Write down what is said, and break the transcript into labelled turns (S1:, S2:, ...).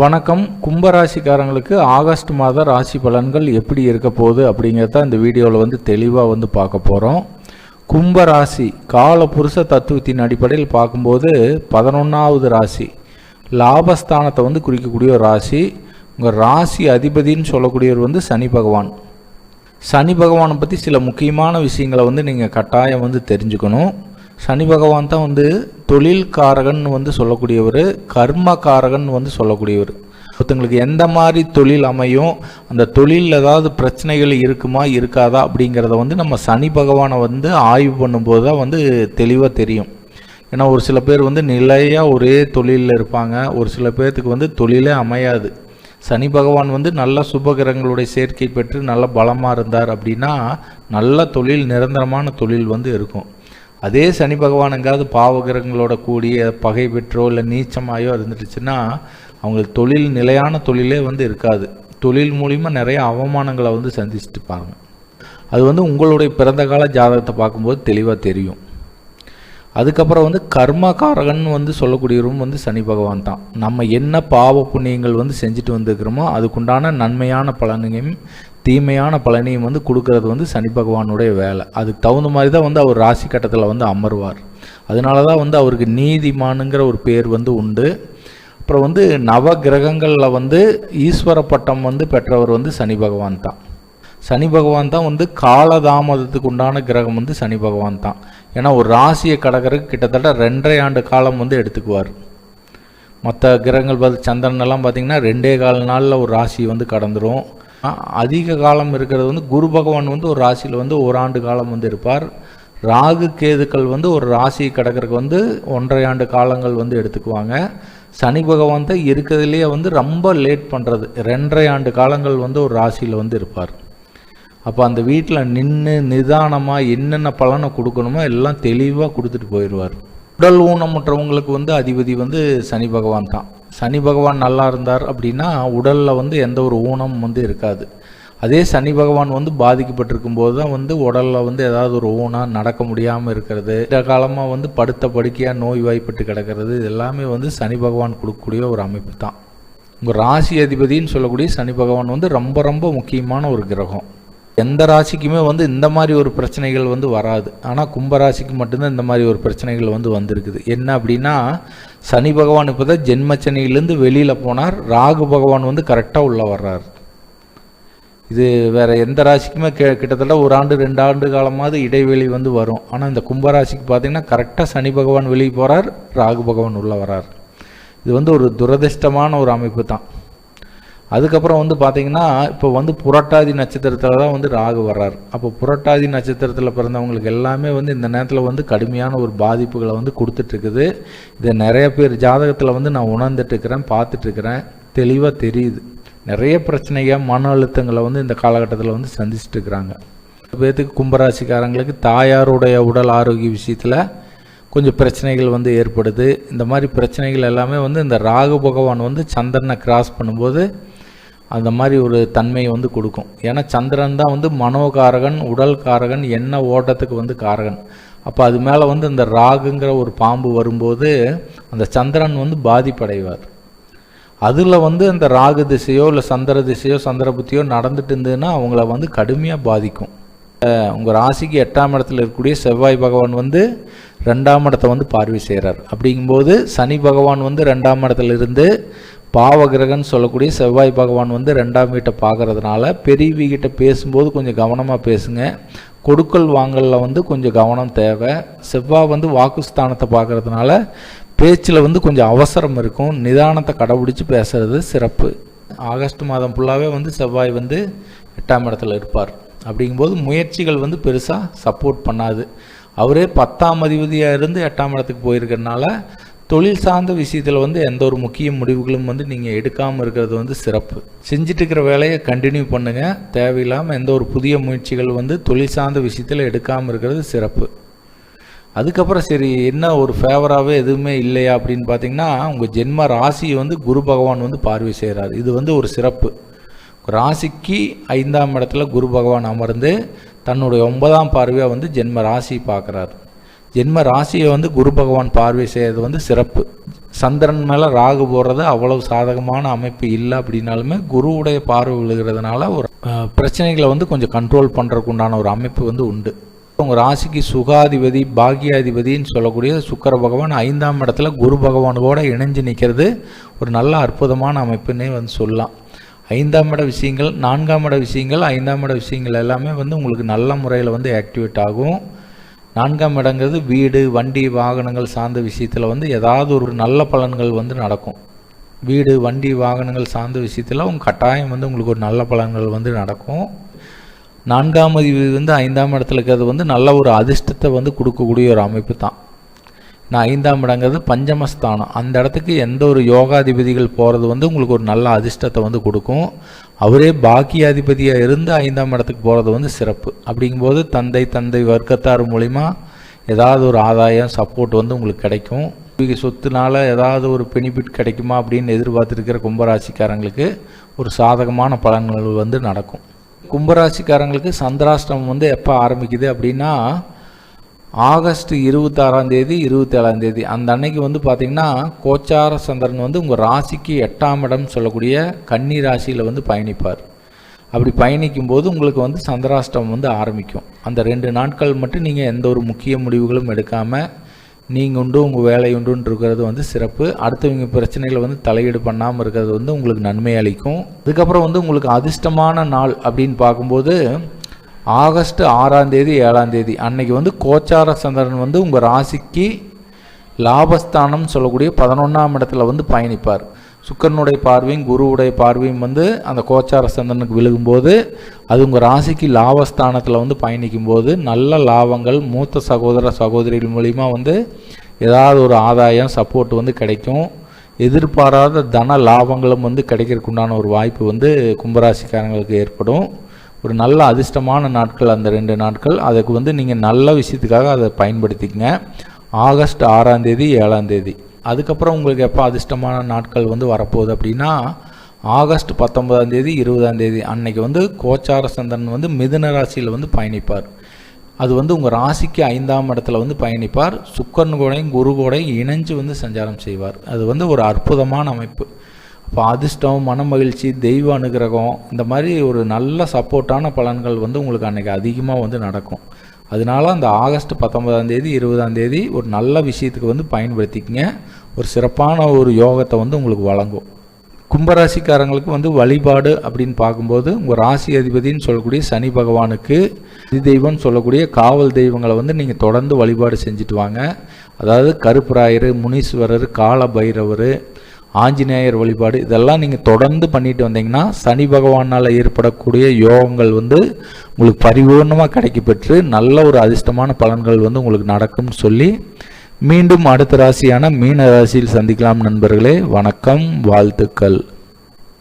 S1: வணக்கம். கும்பராசிக்காரங்களுக்கு ஆகஸ்ட் மாத ராசி பலன்கள் எப்படி இருக்க போகுது அப்படிங்கிறத இந்த வீடியோவில் வந்து தெளிவாக வந்து பார்க்க போகிறோம் கும்பராசி கால புருஷ தத்துவத்தின் அடிப்படையில் பார்க்கும்போது பதினொன்றாவது ராசி லாபஸ்தானத்தை வந்து குறிக்கக்கூடிய ஒரு ராசி. உங்கள் ராசி அதிபதின்னு சொல்லக்கூடியவர் வந்து சனி பகவான். சனி பகவானை பற்றி சில முக்கியமான விஷயங்களை வந்து நீங்கள் கட்டாயம் வந்து தெரிஞ்சுக்கணும். சனி பகவான் தான் வந்து தொழில்காரகன் வந்து சொல்லக்கூடியவர் கர்மகாரகன் வந்து சொல்லக்கூடியவர். ஒருத்தங்களுக்கு எந்த மாதிரி தொழில் அமையும் அந்த தொழிலில் ஏதாவது பிரச்சனைகள் இருக்குமா இருக்காதா அப்படிங்கிறத வந்து நம்ம சனி பகவானை வந்து ஆய்வு பண்ணும்போது தான் வந்து தெளிவாக தெரியும். ஏன்னா ஒரு சில பேர் வந்து நிலையாக ஒரே தொழிலில் இருப்பாங்க ஒரு சில பேர்த்துக்கு வந்து தொழிலே அமையாது. சனி பகவான் வந்து நல்ல சுபகிரகங்களுடைய சேர்க்கை பெற்று நல்ல பலமாக இருந்தார் அப்படின்னா நல்ல தொழில் நிரந்தரமான தொழில் வந்து இருக்கும். அதே சனி பகவான் எங்காவது பாவகிரகங்களோட கூடிய பகை பெற்றோ இல்லை நீச்சமாயோ இருந்துட்டுச்சுன்னா அவங்களுக்கு தொழில் நிலையான தொழிலே வந்து இருக்காது. தொழில் மூலிமா நிறைய அவமானங்களை வந்து சந்திச்சுட்டு இருப்பாங்க அது வந்து உங்களுடைய பிறந்த கால ஜாதகத்தை பார்க்கும்போது தெளிவாக தெரியும். அதுக்கப்புறம் வந்து கர்மகாரகன் வந்து சொல்லக்கூடியவரும் வந்து சனி பகவான் தான். நம்ம என்ன பாவ புண்ணியங்கள் வந்து செஞ்சுட்டு வந்துருக்கிறோமோ அதுக்குண்டான நன்மையான பலனையும் தீமையான பலனையும் வந்து கொடுக்கறது வந்து சனி பகவானுடைய வேலை. அதுக்கு தகுந்த மாதிரி தான் வந்து அவர் ராசி கட்டத்தில் வந்து அமர்வார். அதனால தான் வந்து அவருக்கு நீதிமானுங்கிற ஒரு பேர் வந்து உண்டு. அப்புறம் வந்து நவ கிரகங்களில் வந்து ஈஸ்வர பட்டம் வந்து பெற்றவர் வந்து சனி பகவான் தான். சனி பகவான் தான் வந்து காலதாமதத்துக்கு உண்டான கிரகம் வந்து சனி பகவான் தான். ஏன்னா ஒரு ராசியை கடக்கிறதுக்கு கிட்டத்தட்ட ரெண்டரை ஆண்டு காலம் வந்து எடுத்துக்குவார். மற்ற கிரகங்கள் பார்த்து சந்திரன் எல்லாம் பார்த்தீங்கன்னா ரெண்டே கால நாளில் ஒரு ராசி வந்து கடந்துடும் அதிக காலம் இருக்கிறது வந்து குரு பகவான் வந்து ஒரு ராசியில் வந்து ஒரு ஆண்டு காலம் வந்து இருப்பார். ராகு கேதுக்கள் வந்து ஒரு ராசியை கடக்கிறதுக்கு வந்து ஒன்றரை ஆண்டு காலங்கள் வந்து எடுத்துக்குவாங்க. சனி பகவான் தான் இருக்கிறதுலேயே வந்து ரொம்ப லேட் பண்ணுறது ரெண்டரை ஆண்டு காலங்கள் வந்து ஒரு ராசியில் வந்து இருப்பார். அப்போ அந்த வீட்டில் நின்று நிதானமாக என்னென்ன பலனை கொடுக்கணுமோ எல்லாம் தெளிவாக கொடுத்துட்டு போயிடுவார். உடல் ஊனமுற்றவங்களுக்கு வந்து அதிபதி வந்து சனி பகவான் தான். சனி பகவான் நல்லா இருந்தார் அப்படின்னா உடலில் வந்து எந்த ஒரு ஊனம் வந்து இருக்காது. அதே சனி பகவான் வந்து பாதிக்கப்பட்டிருக்கும் போது தான் வந்து உடலில் வந்து ஏதாவது ஒரு ஊனம் நடக்க முடியாமல் இருக்கிறது. இந்த காலமாக வந்து படுத்த படுக்கையாக நோய் வாய்ப்பட்டு கிடக்கிறது. இது எல்லாமே வந்து சனி பகவான் கொடுக்கக்கூடிய ஒரு அமைப்பு தான். உங்கள் ராசி அதிபதின்னு சொல்லக்கூடிய சனி பகவான் வந்து ரொம்ப ரொம்ப முக்கியமான ஒரு கிரகம். எந்த ராசிக்குமே வந்து இந்த மாதிரி ஒரு பிரச்சனைகள் வந்து வராது. ஆனால் கும்பராசிக்கு மட்டும்தான் இந்த மாதிரி ஒரு பிரச்சனைகள் வந்து வந்திருக்குது. என்ன அப்படின்னா சனி பகவான் இப்போ தான் ஜென்மச்சனியிலேருந்து வெளியில் போனார். ராகு பகவான் வந்து கரெக்டாக உள்ளே வர்றார். இது வேற எந்த ராசிக்குமே கே கிட்டத்தட்ட ஒரு ஆண்டு ரெண்டு ஆண்டு காலமாவது இடைவெளி வந்து வரும். ஆனால் இந்த கும்பராசிக்கு பார்த்தீங்கன்னா கரெக்டாக சனி பகவான் வெளியே போகிறார் ராகு பகவான் உள்ளே வரார் இது வந்து ஒரு துரதிர்ஷ்டமான ஒரு அமைப்பு தான். அதுக்கப்புறம் வந்து பார்த்தீங்கன்னா இப்போ வந்து புரட்டாதி நட்சத்திரத்தில் தான் வந்து ராகு வர்றார். அப்போ புரட்டாதி நட்சத்திரத்தில் பிறந்தவங்களுக்கு எல்லாமே வந்து இந்த நேரத்தில் வந்து கடுமையான ஒரு பாதிப்புகளை வந்து கொடுத்துட்ருக்குது. இதை நிறைய பேர் ஜாதகத்தில் வந்து நான் உணர்ந்துட்டுருக்கிறேன் பார்த்துட்ருக்கிறேன். தெளிவாக தெரியுது. நிறைய பிரச்சனைகள் மன அழுத்தங்களை வந்து இந்த காலகட்டத்தில் வந்து சந்திச்சுட்டு பேத்துக்கு கும்பராசிக்காரங்களுக்கு தாயாருடைய உடல் ஆரோக்கிய விஷயத்தில் கொஞ்சம் பிரச்சனைகள் வந்து ஏற்படுது. இந்த மாதிரி பிரச்சனைகள் எல்லாமே வந்து இந்த ராகு பகவான் வந்து சந்திரனை கிராஸ் பண்ணும்போது அந்த மாதிரி ஒரு தன்மையை வந்து கொடுக்கும். ஏன்னா சந்திரன் தான் வந்து மனோகாரகன் உடல் காரகன் எண்ண ஓட்டத்துக்கு வந்து காரகன். அப்போ அது மேலே வந்து இந்த ராகுங்கிற ஒரு பாம்பு வரும்போது அந்த சந்திரன் வந்து பாதிப்படைவார். அதில் வந்து அந்த ராகு திசையோ இல்லை சந்திர திசையோ சந்திர புத்தியோ நடந்துட்டு இருந்ததுன்னா அவங்கள வந்து கடுமையாக பாதிக்கும். உங்கள் ராசிக்கு எட்டாம் இடத்துல இருக்கக்கூடிய செவ்வாய் பகவான் வந்து ரெண்டாம் இடத்தை வந்து பார்வை செய்கிறார் அப்படிங்கும்போது சனி பகவான் வந்து ரெண்டாம் இடத்துல இருந்து பாவகிரகன்னு சொல்லக்கூடிய செவ்வாய் பகவான் வந்து ரெண்டாம் வீட்டை பார்க்கறதுனால பெரியவிகிட்ட பேசும்போது கொஞ்சம் கவனமாக பேசுங்க. கொடுக்கல் வாங்கலில் வந்து கொஞ்சம் கவனம் தேவை. செவ்வாய் வந்து வாக்குஸ்தானத்தை பார்க்குறதுனால பேச்சில் வந்து கொஞ்சம் அவசரம் இருக்கும். நிதானத்தை கடைபிடிச்சு பேசுறது சிறப்பு. ஆகஸ்ட் மாதம் ஃபுல்லாகவே வந்து செவ்வாய் வந்து எட்டாம் இடத்துல இருப்பார். அப்படிங்கும்போது முயற்சிகள் வந்து பெருசாக சப்போர்ட் பண்ணாது. அவரே பத்தாம் அதிபதியாக இருந்து எட்டாம் இடத்துக்கு போயிருக்கிறதுனால தொழில் சார்ந்த விஷயத்தில் வந்து எந்த ஒரு முக்கிய முடிவுகளும் வந்து நீங்கள் எடுக்காமல் இருக்கிறது வந்து சிறப்பு. செஞ்சுட்டு இருக்கிற வேலையை கண்டினியூ பண்ணுங்கள் தேவையில்லாமல் எந்த ஒரு புதிய முயற்சிகள் வந்து தொழில் சார்ந்த விஷயத்தில் எடுக்காமல் இருக்கிறது சிறப்பு. அதுக்கப்புறம் சரி என்ன ஒரு ஃபேவராகவே எதுவுமே இல்லையா அப்படின்னு பார்த்தீங்கன்னா உங்கள் ஜென்ம ராசியை வந்து குரு பகவான் வந்து பார்வை செய்கிறார் இது வந்து ஒரு சிறப்பு. ராசிக்கு ஐந்தாம் இடத்துல குரு பகவான் அமர்ந்து தன்னுடைய ஒன்பதாம் பார்வையாக வந்து ஜென்ம ராசி பார்க்குறாரு. ஜென்ம ராசியை வந்து குரு பகவான் பார்வை செய்கிறது வந்து சிறப்பு. சந்திரன் மேலே ராகு போடுறது அவ்வளவு சாதகமான அமைப்பு இல்லை அப்படின்னாலுமே குருவுடைய பார்வை விழுகிறதுனால ஒரு பிரச்சனைகளை வந்து கொஞ்சம் கண்ட்ரோல் பண்ணுறதுக்கு உண்டான ஒரு அமைப்பு வந்து உண்டு. உங்கள் ராசிக்கு சுகாதிபதி பாக்கியாதிபதின்னு சொல்லக்கூடிய சுக்கர பகவான் ஐந்தாம் இடத்துல குரு பகவானோட இணைஞ்சு நிற்கிறது ஒரு நல்ல அற்புதமான அமைப்புன்னே வந்து சொல்லலாம். ஐந்தாம் இட விஷயங்கள் நான்காம் இட விஷயங்கள் ஐந்தாம் இட விஷயங்கள் எல்லாமே வந்து உங்களுக்கு நல்ல முறையில் வந்து ஆக்டிவேட் ஆகும். நான்காம் இடங்கிறது வீடு வண்டி வாகனங்கள் சார்ந்த விஷயத்தில் வந்து ஏதாவது ஒரு நல்ல பலன்கள் வந்து நடக்கும். வீடு வண்டி வாகனங்கள் சார்ந்த விஷயத்தில் உங்கள் கட்டாயம் வந்து உங்களுக்கு ஒரு நல்ல பலன்கள் வந்து நடக்கும். நான்காம் அதிபதி வந்து ஐந்தாம் இடத்துல இருக்கிறது வந்து நல்ல ஒரு அதிர்ஷ்டத்தை வந்து கொடுக்கக்கூடிய ஒரு அமைப்பு தான். நான் ஐந்தாம் இடங்கிறது பஞ்சமஸ்தானம். அந்த இடத்துக்கு எந்த ஒரு யோகாதிபதிகள் போகிறது வந்து உங்களுக்கு ஒரு நல்ல அதிர்ஷ்டத்தை வந்து கொடுக்கும். அவரே பாக்கியாதிபதியாக இருந்து ஐந்தாம் இடத்துக்கு போகிறது வந்து சிறப்பு. அப்படிங்கும்போது தந்தை தந்தை வர்க்கத்தார் மூலிமா ஏதாவது ஒரு ஆதாயம் சப்போர்ட் வந்து உங்களுக்கு கிடைக்கும். சொத்துனால ஏதாவது ஒரு பெனிஃபிட் கிடைக்குமா அப்படின்னு எதிர்பார்த்துருக்கிற கும்பராசிக்காரங்களுக்கு ஒரு சாதகமான பலன்கள் வந்து நடக்கும். கும்பராசிக்காரங்களுக்கு சந்திராஷ்டமம் வந்து எப்போ ஆரம்பிக்குது அப்படின்னா ஆகஸ்ட் இருபத்தாறாம் தேதி இருபத்தேழாம் தேதி. அந்த அன்னைக்கு வந்து பார்த்திங்கன்னா கோச்சார சந்திரன் வந்து உங்கள் ராசிக்கு எட்டாம் இடம் சொல்லக்கூடிய கன்னி ராசியில் வந்து பயணிப்பார். அப்படி பயணிக்கும் போது உங்களுக்கு வந்து சந்திராஷ்டம் வந்து ஆரம்பிக்கும். அந்த ரெண்டு நாட்கள் மட்டும் நீங்கள் எந்த ஒரு முக்கிய முடிவுகளும் எடுக்காமல் நீங்கள் உண்டு உங்கள் வேலை உண்டுன்னு இருக்கிறது வந்து சிறப்பு. அடுத்தவங்க பிரச்சனைகளை வந்து தலையீடு பண்ணாமல் இருக்கிறது வந்து உங்களுக்கு நன்மை அளிக்கும். அதுக்கப்புறம் வந்து உங்களுக்கு அதிர்ஷ்டமான நாள் அப்படின்னு பார்க்கும்போது ஆகஸ்ட் ஆறாம் தேதி ஏழாம் தேதி. அன்னைக்கு வந்து கோச்சார சந்திரன் வந்து உங்கள் ராசிக்கு லாபஸ்தானம் சொல்லக்கூடிய பதினொன்றாம் இடத்துல வந்து பயணிப்பார். சுக்கரனுடைய பார்வையும் குருவுடைய பார்வையும் வந்து அந்த கோச்சார சந்திரனுக்கு விழுகும்போது அது உங்கள் ராசிக்கு லாபஸ்தானத்தில் வந்து பயணிக்கும் போது நல்ல லாபங்கள் மூத்த சகோதர சகோதரிகள் மூலிமா வந்து ஏதாவது ஒரு ஆதாயம் சப்போர்ட் வந்து கிடைக்கும். எதிர்பாராத தன லாபங்களும் வந்து கிடைக்கிறதுக்குண்டான ஒரு வாய்ப்பு வந்து கும்பராசிக்காரங்களுக்கு ஏற்படும். ஒரு நல்ல அதிர்ஷ்டமான நாட்கள் அந்த ரெண்டு நாட்கள். அதுக்கு வந்து நீங்கள் நல்ல விஷயத்துக்காக அதை பயன்படுத்திக்கங்க. ஆகஸ்ட் ஆறாம் தேதி ஏழாம் தேதி. அதுக்கப்புறம் உங்களுக்கு எப்போ அதிர்ஷ்டமான நாட்கள் வந்து வரப்போகுது அப்படின்னா ஆகஸ்ட் பத்தொன்பதாம் தேதி இருபதாம் தேதி. அன்னைக்கு வந்து கோச்சார சந்திரன் வந்து மிதுன ராசியில் வந்து பயணிப்பார். அது வந்து உங்கள் ராசிக்கு ஐந்தாம் இடத்துல வந்து பயணிப்பார். சுக்கரன் கூடையும் குரு கூடையும் இணைஞ்சு வந்து சஞ்சாரம் செய்வார். அது வந்து ஒரு அற்புதமான அமைப்பு. அப்போ அதிர்ஷ்டம் மன மகிழ்ச்சி தெய்வ அனுகிரகம் இந்த மாதிரி ஒரு நல்ல சப்போர்ட்டான பலன்கள் வந்து உங்களுக்கு அன்றைக்கி அதிகமாக வந்து நடக்கும். அதனால அந்த ஆகஸ்ட் பத்தொன்பதாம் தேதி இருபதாம் தேதி ஒரு நல்ல விஷயத்துக்கு வந்து பயன்படுத்திக்கங்க. ஒரு சிறப்பான ஒரு யோகத்தை வந்து உங்களுக்கு வழங்கும். கும்பராசிக்காரங்களுக்கு வந்து வழிபாடு அப்படின்னு பார்க்கும்போது உங்கள் ராசி அதிபதின்னு சொல்லக்கூடிய சனி பகவானுக்கு இது தெய்வம்னு சொல்லக்கூடிய காவல் தெய்வங்களை வந்து நீங்கள் தொடர்ந்து வழிபாடு செஞ்சுட்டு வாங்க. அதாவது கருப்பராயர் முனீஸ்வரர் கால பைரவர் ஆஞ்சநேயர் வழிபாடு இதெல்லாம் நீங்கள் தொடர்ந்து பண்ணிட்டு வந்தீங்கன்னா சனி பகவானால் ஏற்படக்கூடிய யோகங்கள் வந்து உங்களுக்கு பரிபூர்ணமாக கிடைக்கப்பெற்று நல்ல ஒரு அதிர்ஷ்டமான பலன்கள் வந்து உங்களுக்கு நடக்கும்னு சொல்லி மீண்டும் அடுத்த ராசியான மீன ராசியில் சந்திக்கலாம் நண்பர்களே. வணக்கம் வாழ்த்துக்கள்.